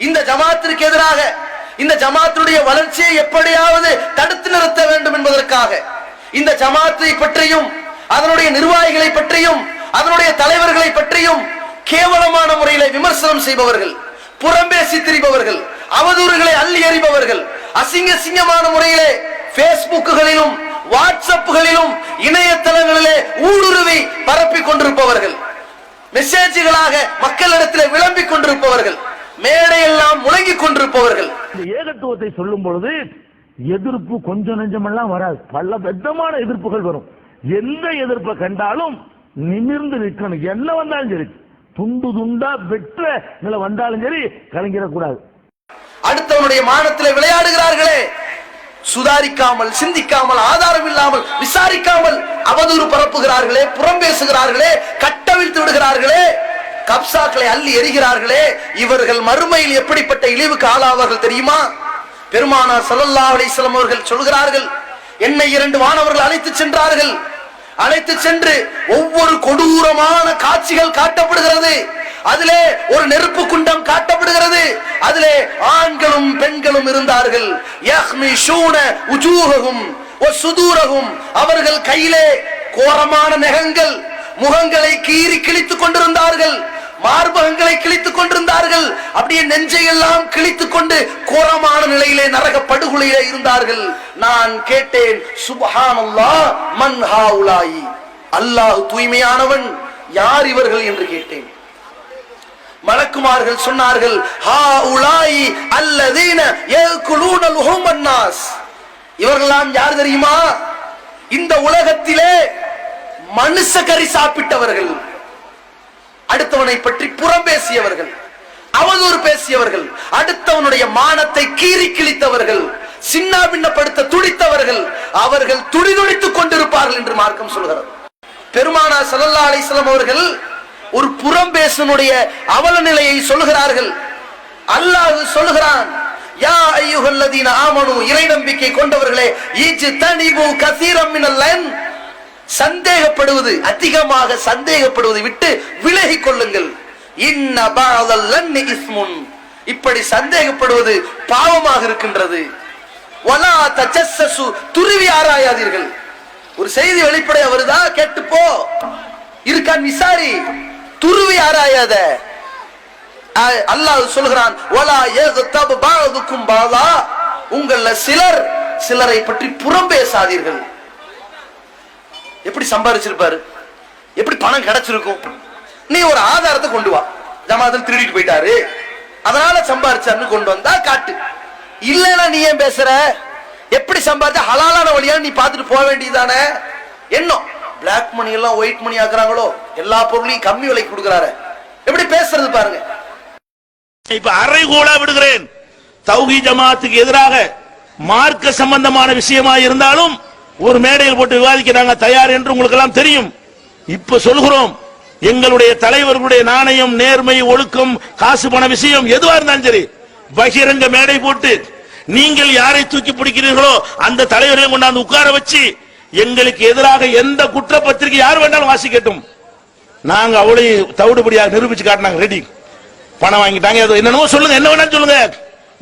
இந்த ஜமாத்திற்கு எதிராக இந்த ஜமாத்துடைய வளர்ச்சியை எப்படியாவது தடுத்து நிறுத்த வேண்டும் என்பதற்காக இந்த ஜமாத்தை பற்றியும் அதனுடைய நிர்வாகிகளை பற்றியும் அதனுடைய தலைவர்களை பற்றியும் கேவலமான முறையில விமர்சனம் செய்பவர்கள் புறம்பேசி திரிபவர்கள் அவதூறுகளை அள்ளி எறிபவர்கள் அசிங்க சிங்கமான முறையிலே பேஸ்புக்குகளிலும் வாட்ஸ்அப்புகளிலும் இணையதளங்களிலே ஊடுருவி பரப்பிக் கொண்டிருப்பவர்கள் மெசேஜ்களாக மக்களிடத்தில் விளம்பிக் கொண்டிருப்பவர்கள். மேடையெல்லாம் முழங்கிக் கொண்டிருப்பவர்கள். இந்த ஏகத்துவத்தை சொல்லும் பொழுது எதிர்ப்பு கொஞ்சம் நெஞ்சமெல்லாம் வராது. பல பெத்தமான எதிர்ப்புகள் வரும். எந்த எதிர்ப்பை கண்டாலும் நிமிர்ந்து நிற்கணும். என்ன வந்தாலும் சரி துண்டு துண்டா வெற்ற நிலை வந்தாலும் சரி கலங்கிடக்கூடாது. அடுத்தவனுடைய மானத்தில் விளையாடுகிறார்களே. சுதாரிக்காமல் சிந்திக்காமல் ஆதாரம் இல்லாமல் விசாரிக்காமல் அவதூறு பரப்புகிறார்களே புறம் பேசுகிறார்களே கட்டவிழ்த்து விடுகிறார்களே. கப்சாக்களை அள்ளி எறிகிறார்களே இவர்கள் மறுமையில் எப்படிப்பட்ட இழிவுக்கு ஆளாவார்கள் தெரியுமா? பெருமானார் சல்லல்லா அலைஹி அவர்கள் சொல்கிறார்கள் என்னை இரண்டு மாணவர்கள் அழைத்து சென்றார்கள். அழைத்து சென்று ஒவ்வொரு கொடூரமான காட்சிகள் காட்டப்படுகிறது. அதிலே ஒரு நெருப்பு குண்டம் காட்டப்படுகிறது. அதிலே ஆண்களும் பெண்களும் இருந்தார்கள். அவர்கள் கையிலே கோரமான நெகங்கள் முகங்களை கீறி கிழித்துக் கொண்டிருந்தார்கள். மார்பகங்களை கிழித்துக் கொண்டிருந்தார்கள். அப்படியே நெஞ்சையெல்லாம் கிழித்துக் கொண்டு கோரமான நிலையிலே நரக படுகொலையிலே இருந்தார்கள். நான் கேட்டேன் சுப்ஹானல்லாஹ் மன் ஹாவுலாயி. அல்லாஹ் தூய்மையானவன் யார் இவர்கள் என்று கேட்டேன். மலக்குமார்கள் சொன்னார்கள் ஹா உலாயி அல்லதீன யகுலூன லுஹுமன் நாஸ். இவர்கள்லாம் யார் தெரியுமா? இந்த உலகத்திலே மனுஷ கறி சாப்பிட்டவர்கள். அடுத்தவனை பற்றி புறம் பேசியவர்கள் அவதூறு பேசியவர்கள் அடுத்தவனுடைய மானத்தை கீறி கிழித்தவர்கள் சின்ன பின்னப்படுத்த துடித்தவர்கள் அவர்கள் துடிதுடித்துக் கொண்டிருப்பார்கள் என்று மார்க்கம் சொல்கிறது. பெருமானா சல்லல்லா அலிஸ்லாம் அவர்கள் ஒரு புறம் பேசனுடைய அவல நிலையை சொல்கிறார்கள். அல்லாஹ் சொல்கிறான் யா ஐயுகல்லதீன ஆமனு இறை நம்பிக்கை கொண்டவர்களே ஈச்சு தனிபு கசீரம் மினல்லன் சந்தேகப்படுவது அதிகமாக சந்தேகப்படுவது விட்டு விலகி கொள்ளுங்கள். இப்படி சந்தேகப்படுவது பாவமாக இருக்கின்றது. துருவி ஆராயாதீர்கள். ஒரு செய்தி வெளிப்படைய வருதா? கேட்டு போ. இருக்கான் விசாரி. துருவி ஆராயாத. அல்லாஹ் சொல்கிறான் பாதுக்கும் உங்கள சிலர் சிலரை பற்றி புறம் பேசாதீர்கள். எப்படி சம்பாரிச்சிருப்பாரு? எப்படி பணம் கிடைச்சிருக்கும்? நீ ஒரு ஆதாரத்தை கொண்டு வா. ஜமாத்தில் திருடிட்டு போயிட்டாரு. அதனால சம்பாரிச்சாருன்னு கொண்டு வந்தா காட்டு. இல்லைன்னா நீ ஏன் பேசுற? எப்படி சம்பாதிச்சா ஹலாலான வழியா நீ பார்த்துட்டு போக வேண்டியதானே என்ன? பிளாக் மணி எல்லாம் ஒயிட் மணி ஆக்குறாங்களோ? எல்லா பொருளையும் கம்மி விலைக்கு கொடுக்குறாரு. எப்படி பேசுறது பாருங்க. இப்ப அரைகோலா விடுகிறேன். தௌஹி ஜமாத்துக்கு எதிராக மார்க்க சம்பந்தமான விஷயமா இருந்தாலும் ஒரு மேடையில் போட்டு விவாதிக்க நாங்கள் தயார் என்று உங்களுக்கு எல்லாம் தெரியும். இப்ப சொல்கிறோம் எங்களுடைய தலைவர்களுடைய நாணயம் நேர்மை ஒழுக்கம் காசு பண விஷயம் எதுவா இருந்தாலும் சரி பகிரங்க மேடை போட்டு நீங்கள் யாரை தூக்கி பிடிக்கிறீர்களோ அந்த தலைவரையும் கொண்டாந்து உட்கார வச்சு எங்களுக்கு எதிராக எந்த குற்றப்பத்திரிகை யார் வேண்டாலும் வாசிக்கட்டும். நாங்க அவளையும் தவிடுபடியாக நிரூபிச்சு காட்டினாங்க ரெடி பணம் வாங்கிட்டாங்க ஏதோ என்னென்னமோ சொல்லுங்க என்ன வேணாலும் சொல்லுங்க.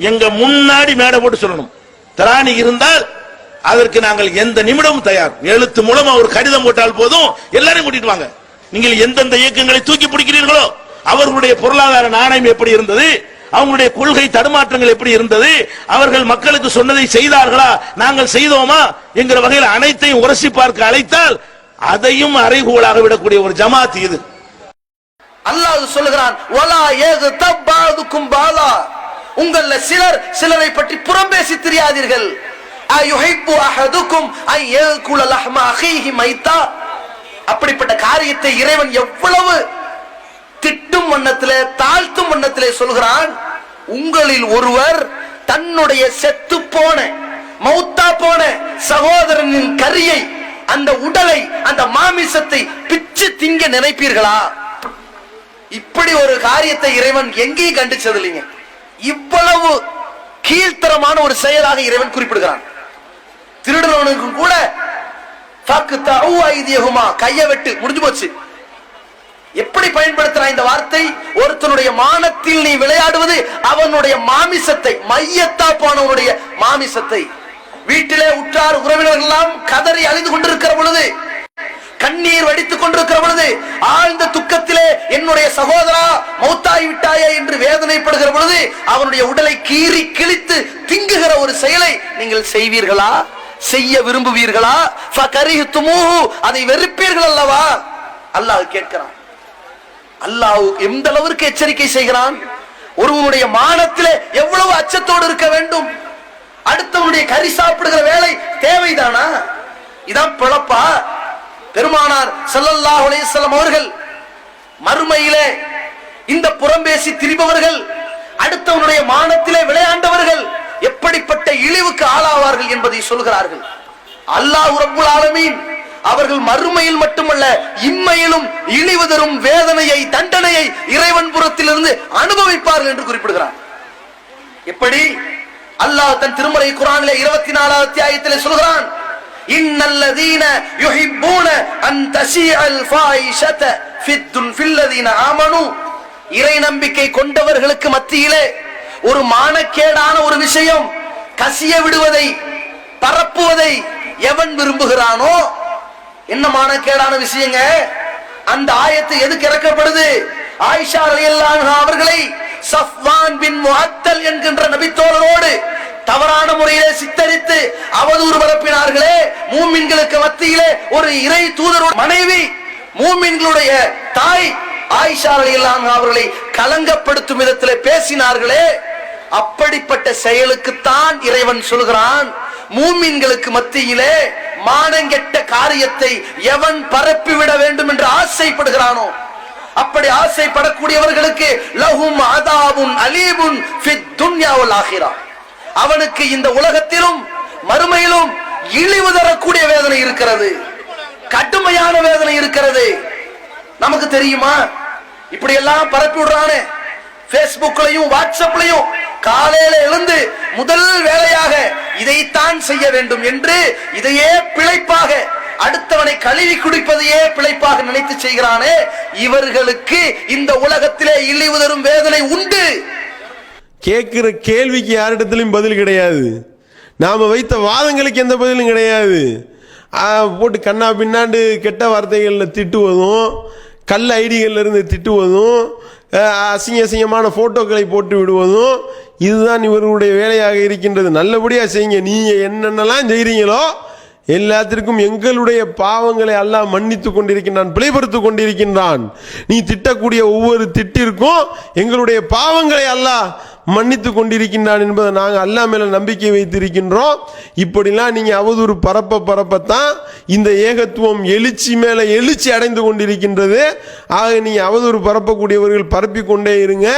எங்க முன்னாடி மேடை போட்டு சொல்லணும். திராணி இருந்தால் அதற்கு நாங்கள் எந்த நிமிடமும் தயார். எழுத்து மூலம் அவர் கடிதம் போட்டால் போதும். எல்லாரையும் கூட்டிட்டு வாங்க. நீங்கள் எந்தெந்த இயக்கங்களை தூக்கி பிடிக்கிறீர்களோ அவர்களுடைய பொருளாதார நாணயம் எப்படி இருந்தது? அவங்களுடைய கொள்கை தடுமாற்றங்கள் எப்படி இருந்தது? அவர்கள் மக்களுக்கு சொன்னதை செய்தார்களா? நாங்கள் செய்தோமா? என்கிற வகையில் அனைத்தையும் உரசி பார்க்க அழைத்தால் அதையும் அறைகூலாக விடக்கூடிய ஒரு ஜமாத் இது. அல்லாஹ் சொல்லுகிறான் வலா ஏகு தப்பாதுக்கும் பாலா. உங்கள சிலர் சிலரை பற்றி புறம் பேசி தெரியாதீர்கள். அஹதுக்கும் மைத்தா. அப்படிப்பட்ட காரியத்தை இறைவன் எவ்வளவு திட்டும் வண்ணத்திலே தாழ்த்தும் வண்ணத்திலே சொல்கிறான். உங்களில் ஒருவர் தன்னுடைய செத்து போன மௌத்தா போன சகோதரனின் கரியை அந்த உடலை அந்த மாமிசத்தை பிச்சு திங்க நினைப்பீர்களா? இப்படி ஒரு காரியத்தை இறைவன் எங்கேயும் கண்டிச்சது இல்லைங்க இவ்வளவு கீழ்த்தரமான ஒரு செயலாக இறைவன் குறிப்பிடுகிறான். திருடனவனுக்கும் கூட ஃபக்தஉ கைய வெட்டு முடிஞ்சு போச்சு. எப்படி பயன்படுத்துறான் இந்த வார்த்தை? ஒருத்தனுடைய மானத்தில் நீ விளையாடுவது அவனுடைய மாமிசத்தை மையத்தா போனவனுடைய மாமிசத்தை. வீட்டிலே உற்றார் உறவினர்கள் எல்லாம் கதறி அழிந்து கொண்டிருக்கிற பொழுது கண்ணீர் வடித்துக் கொண்டிருக்கிற பொழுது ஆழ்ந்த துக்கத்திலே என்னுடைய சகோதரா மௌத்தாய் விட்டாயே என்று வேதனைப்படுகிற பொழுது அவனுடைய உடலை கீறி கிழித்து திங்குகிற ஒரு செயலை நீங்கள் செய்வீர்களா? செய்ய விரும்புவீர்களா? அதை வெறுப்பீர்கள் அல்லவா? அல்லாஹ் கேட்கிறான். அல்லாஹ் எந்த அளவிற்கு எச்சரிக்கை செய்கிறான்? ஒருவனுடைய மானத்திலே எவ்வளவு அச்சத்தோடு இருக்க வேண்டும்? அடுத்தவனுடைய கறி சாப்பிடுகிற வேலை தேவைதானா? இதான் பிழப்பா? பெருமானார் ஸல்லல்லாஹு அலையம் அவர்கள் மறுமையிலே இந்த புறம்பேசி திரிபவர்கள் அடுத்தவனுடைய மானத்திலே விளையாண்டவர்கள் எப்படிப்பட்ட இழிவுக்கு ஆளாவார்கள் என்பதை சொல்கிறார்கள். அல்லாஹ் ரப்புல் ஆலமீன் அவர்கள் மறுமையில் மட்டுமல்ல இம்மையிலும் இழிவு தரும் வேதனையை தண்டனையை இறைவன் புறத்திலிருந்து அனுபவிப்பார்கள் என்று குறிப்பிடுகிறார். எப்படி? அல்லாஹ் தன் திருமறை குரானில் இருபத்தி நாலாவது அத்தியாயத்தில் சொல்கிறான் இன்னல்லதீன யுஹிப்பூன அன் தஷீஅல் ஃபாயிஷத ஃபித்துன் ஃபில்லதீன ஆமனு. இறை நம்பிக்கை கொண்டவர்களுக்கு மத்தியிலே ஒரு மானக்கேடான ஒரு விஷயம். கசிய விடுவதை பரப்புவதை எவன் விரும்புகிறானோ? என்ன மானக்கேடான விஷயங்க? அந்த ஆயத்து எதுக்கு இறக்கப்படுது? ஆயிஷா ரலியல்லாஹு அவர்களை சஃப்வான் பின் முஹத்தல் என்கின்ற நபித்தோழரோடு தவறான முறையிலே சித்தரித்து அவதூறு பரப்பினார்களே. மூமின்களுக்கு மத்தியிலே ஒரு இறை தூதர் மனைவி மூமின்களுடைய தாய் ஆயிஷா ரலியல்லாஹு அவர்களை கலங்கப்படுத்தும் விதத்தில் பேசினார்களே அப்படிப்பட்ட செயலுக்குத்தான் இறைவன் சொல்கிறான். மூமின்களுக்கு மத்தியிலே மானங்கெட்ட காரியத்தை எவன் பரப்பிவிட வேண்டும் என்று ஆசைப்படுகிறானோ அப்படி ஆசைப்படக்கூடியவர்களுக்கு லஹும் அதாவும் அலீபுன் ஃபித் துன்யா அவனுக்கு இந்த உலகத்திலும் மறுமையிலும் இழிவு தரக்கூடிய வேதனை இருக்கிறது கடுமையான வேதனை இருக்கிறது. நமக்கு தெரியுமா? இப்படி எல்லாம் பரப்பி விடுறானே. பேஸ்புக்லையும் வாட்ஸ்அப்லையும் காலையில எழுந்து முதல் வேலையாக இதைத்தான் செய்ய வேண்டும் என்று இதையே பிழைப்பாக அடுத்தவனை கழுவி குடிப்பதையே பிழைப்பாக நினைத்து செய்கிறானே. இவர்களுக்கு இந்த உலகத்திலே இழிவு தரும் வேதனை உண்டு. கேட்கிற கேள்விக்கு யாரிடத்திலும் பதில் கிடையாது. நாம வைத்த வாதங்களுக்கு எந்த பதிலும் கிடையாது. போட்டு கண்ணா பின்னாண்டு கெட்ட வார்த்தைகளில் திட்டுவதும் கல் ஐடிகளிலிருந்து திட்டுவதும் அசிங்க அசிங்கமான ஃபோட்டோக்களை போட்டு விடுவதும் இதுதான் இவர்களுடைய வேலையாக இருக்கின்றது. நல்லபடியாக செய்யுங்க. நீங்கள் என்னென்னலாம் செய்கிறீங்களோ எல்லாத்திற்கும் எங்களுடைய பாவங்களை எல்லாம் மன்னித்து கொண்டிருக்கின்றான் பிழைபடுத்திக் கொண்டிருக்கின்றான். நீ திட்டக்கூடிய ஒவ்வொரு திட்டிற்கும் எங்களுடைய பாவங்களை அல்லாஹ் மன்னித்து கொண்டிருக்கின்றான் என்பதை நாங்கள் அல்லாஹ் மேலே நம்பிக்கை வைத்திருக்கின்றோம். இப்படிலாம் நீங்கள் அவதூறு பரப்ப பரப்பத்தான் இந்த ஏகத்துவம் எழுச்சி மேலே எழுச்சி அடைந்து கொண்டிருக்கின்றது. ஆக நீங்கள் அவதூறு பரப்பக்கூடியவர்கள் பரப்பிக் கொண்டே இருங்க.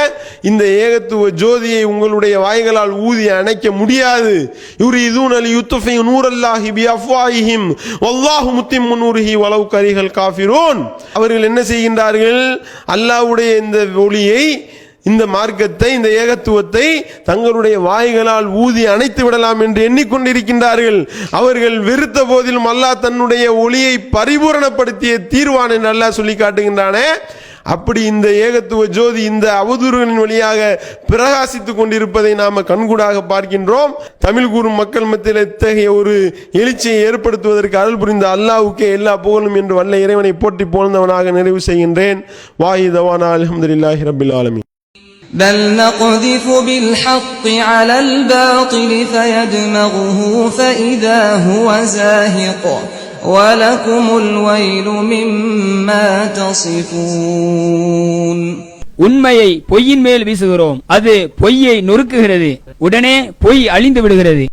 இந்த ஏகத்துவ ஜோதியை உங்களுடைய வாய்களால் ஊதி அணைக்க முடியாது. இவர் இதுவும் அலி யுத்துஃபி நூரல்லாஹி பி அஃப்வாஹிம் வல்லாஹு முத்திம்மு நூரிஹி வலவு கரிகள் காஃபிரோன். அவர்கள் என்ன செய்கின்றார்கள்? அல்லாஹ்வுடைய இந்த ஒளியை இந்த மார்க்கத்தை இந்த ஏகத்துவத்தை தங்களுடைய வாய்களால் ஊதி அணைத்து விடலாம் என்று எண்ணிக்கொண்டிருக்கின்றார்கள். அவர்கள் வெறுத்த போதிலும் அல்லாஹ் தன்னுடைய ஒளியை பரிபூரணப்படுத்திய தீர்வான் என்று அல்லாஹ் சொல்லி காட்டுகின்றானே. அப்படி இந்த ஏகத்துவ ஜோதி இந்த அவதூறுகளின் வழியாக பிரகாசித்துக் கொண்டிருப்பதை நாம கண்கூடாக பார்க்கின்றோம். தமிழ் கூறும் மக்கள் மத்தியில் இத்தகைய ஒரு எழுச்சியை ஏற்படுத்துவதற்கு அருள் புரிந்த அல்லாவுக்கே எல்லா புகழும் என்று வல்ல இறைவனை போட்டி போழ்ந்தவனாக நிறைவு செய்கின்றேன். வாஹிதவானா அலமதுல்லாஹி ரபில் ஆலமி بل نقذف بالحق على الباطل فيدمغه فإذا هو زاهق ولكم الويل مما تصفون உண்மையை பொய்யின் மேல் வீசுகிறோம் அது பொய்யை நொறுக்குகிறது உடனே பொய் அழிந்து விடுகிறது